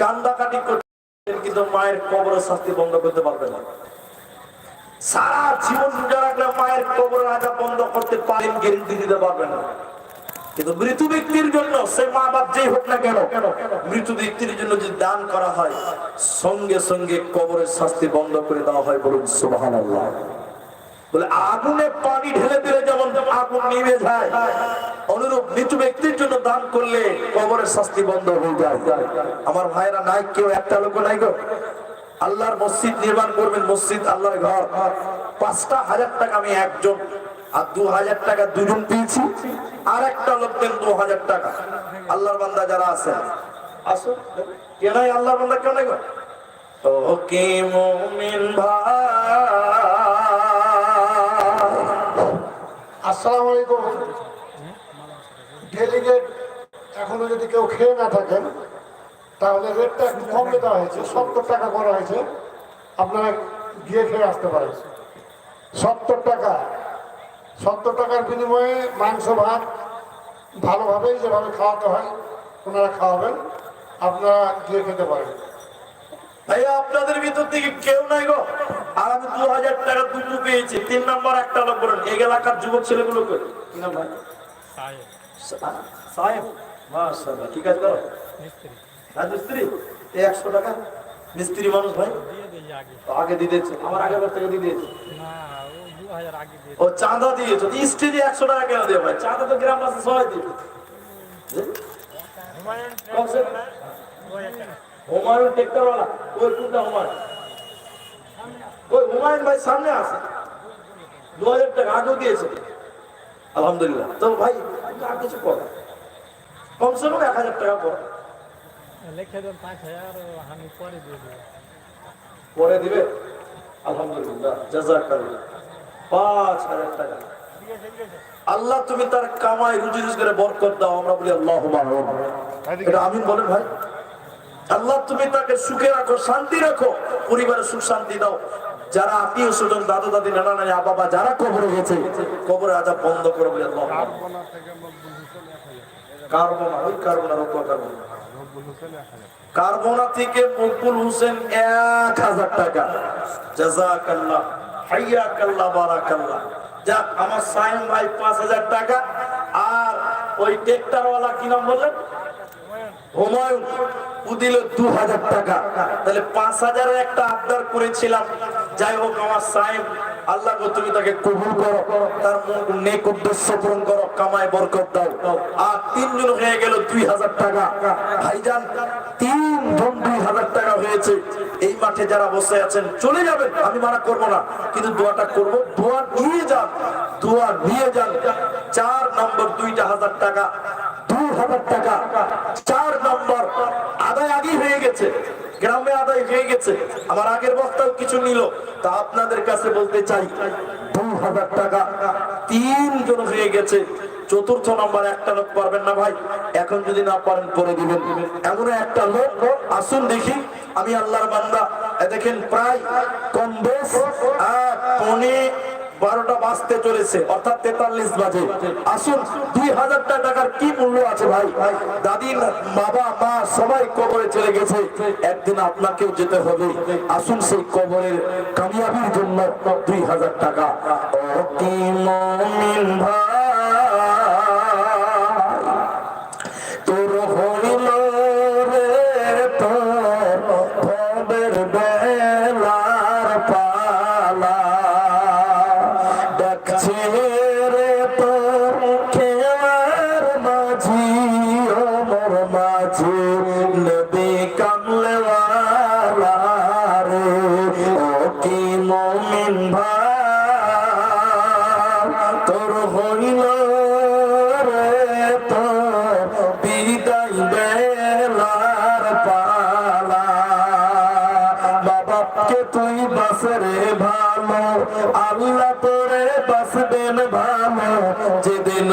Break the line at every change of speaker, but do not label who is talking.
কান্দাকাটি কিন্তু মায়ের কবরের শাস্তি বন্ধ করতে পারবেন না। সারা জীবন রাখলে মায়ের বন্ধ করতে পারেন গ্যারেন্টি দিতে না। কিন্তু মৃত ব্যক্তির জন্য, সে মা বাপ যেই হোক না কেন, মৃত ব্যক্তির জন্য যদি দান করা হয়, সঙ্গে সঙ্গে কবরের শাস্তি বন্ধ করে দেওয়া হয় বলুন সুবাহান বলে, আগুনে পানি ঢেলে দিলে যেমন আগুন নিভে যায়, অনুরূপ মৃত ব্যক্তির জন্য দান করলে কবরের শাস্তি বন্ধ হয়ে যায়। আমার ভাইরা নাই কেউ একটা লোক নাই গো। আল্লাহর মসজিদ নির্মাণ করবেন মসজিদ আল্লাহর ঘর। পাঁচটা হাজার টাকা আমি একজন আর দু হাজার টাকা দুজন পেয়েছি। আর একটা লোক দেন দু হাজার টাকা। আল্লাহর বান্দা যারা আছে আসো কে নাই? আল্লাহর বান্দা কেউ নাই গো? ও কে মুমিন ভাই।
আসসালামু আলাইকুম। ডেলিগেট এখনও যদি কেউ খেয়ে না থাকেন তাহলে রেটটা একটু কমে দেওয়া হয়েছে। সত্তর টাকা করা হয়েছে। আপনারা গিয়ে খেয়ে আসতে পারেন। সত্তর টাকা। সত্তর টাকার বিনিময়ে মাংস ভাত ভালোভাবেই যেভাবে খাওয়াতে হয় ওনারা খাওয়াবেন। আপনারা গিয়ে খেতে পারেন।
ভাইয়া আপনাদের ভিতর থেকে কেউ নাই গো। আর আমি দু হাজার টাকা দুটো পেয়েছি। তিন নম্বর একটা লোক বলেন এই এলাকার যুবক ছেলেগুলো করে কি নাম ভাই? সা- সাহেব মাশাআল্লাহ ঠিক আছে করো রাজমিস্ত্রি এই একশো টাকা? মিস্ত্রি মানুষ ভাই? আগে। দিয়ে দিয়েছে। আমার আগের বার থেকে দিয়ে দিয়েছে। ও চাঁদা দিয়েছ। স্টেজে একশো টাকা কেন দিয়ে ভাই? চাঁদা তো গ্রাম বাসে সবাই দিয়ে হুমায়ুন টেক্টরওয়ালা ওই কোনটা হুমায়ুন? ওই হুমায়ুন ভাই সামনে আছে। দু হাজার টাকা আগেও দিয়েছে। আলহামদুলিল্লাহ। তো ভাই আর কিছু কর কমসে কম এক হাজার টাকা কর
লিখে দেন পাঁচ হাজার আমি পরে দিয়ে দেবো।
পরে দিবে? আলহামদুলিল্লাহ জাজাকাল্লাহ। পাঁচ হাজার টাকা। আল্লাহ তুমি তার কামাই রুজি রোজগারে বরকত দাও আমরা বলি আল্লাহ এটা আমিন বলেন ভাই। আল্লাহ তুমি তাকে সুখে রাখো শান্তি রাখো পরিবারে সুখ শান্তি দাও। যারা আত্মীয় স্বজন দাদা দাদি নানা নানি বাবা যারা কবরে গেছে কবরে আজাব বন্ধ করে বলে আল্লাহ। কার্বনা, ওই কার্বনা রক্ত কার্বনা। কার্বনা থেকে মকবুল হোসেন এক হাজার টাকা। জাজাকাল্লাহ হাইয়াকাল্লাহ, বারাকাল্লাহ। যাক, আমার সাইম ভাই পাঁচ হাজার টাকা। আর ওই ট্রেক্টরওয়ালা কি নাম বললেন? হুমায়ুন। দু যাই হোক, আমার তিন দুই হাজার টাকা হয়েছে। এই মাঠে যারা বসে আছেন, চলে যাবেন, আমি মানা করব না। কিন্তু দোয়াটা করব, দোয়া নিয়ে যান, দোয়া নিয়ে যান। চার নম্বর দুইটা হাজার টাকা দুই হাজার টাকা চার নম্বর আদায় আগেই হয়ে গেছে। গ্রামে আদায় হয়ে গেছে। আমার আগের বক্তাও কিছু নিল। তা আপনাদের কাছে বলতে চাই দুই হাজার টাকা তিনজন হয়ে গেছে। চতুর্থ নম্বর একটা লোক পারবেন না ভাই। এখন যদি না পারেন করে দিবেন। এমন একটা লোক আসুন দেখি। আমি আল্লাহর বান্দা। দেখেন প্রায় কম বেশ পৌনে বারোটা বাজতে চলেছে, অর্থাৎ তেতাল্লিশ বাজে। আসুন, দুই হাজার টাকার কি মূল্য আছে ভাই? দাদি বাবা, মা সবাই কবরে চলে গেছে। একদিন আপনাকেও যেতে হবে। আসুন সেই কবরের কামিয়াবির জন্য দুই হাজার টাকা। ভাই নবী কামলেওয়ালা রে ও কি মুমিন ভাই তোর হইল রে তো বিদায় বেলার পালা। বাবাকে তুই বাস রে ভালো, আল্লাহ তোরে বাসবেন ভালো, যেদিন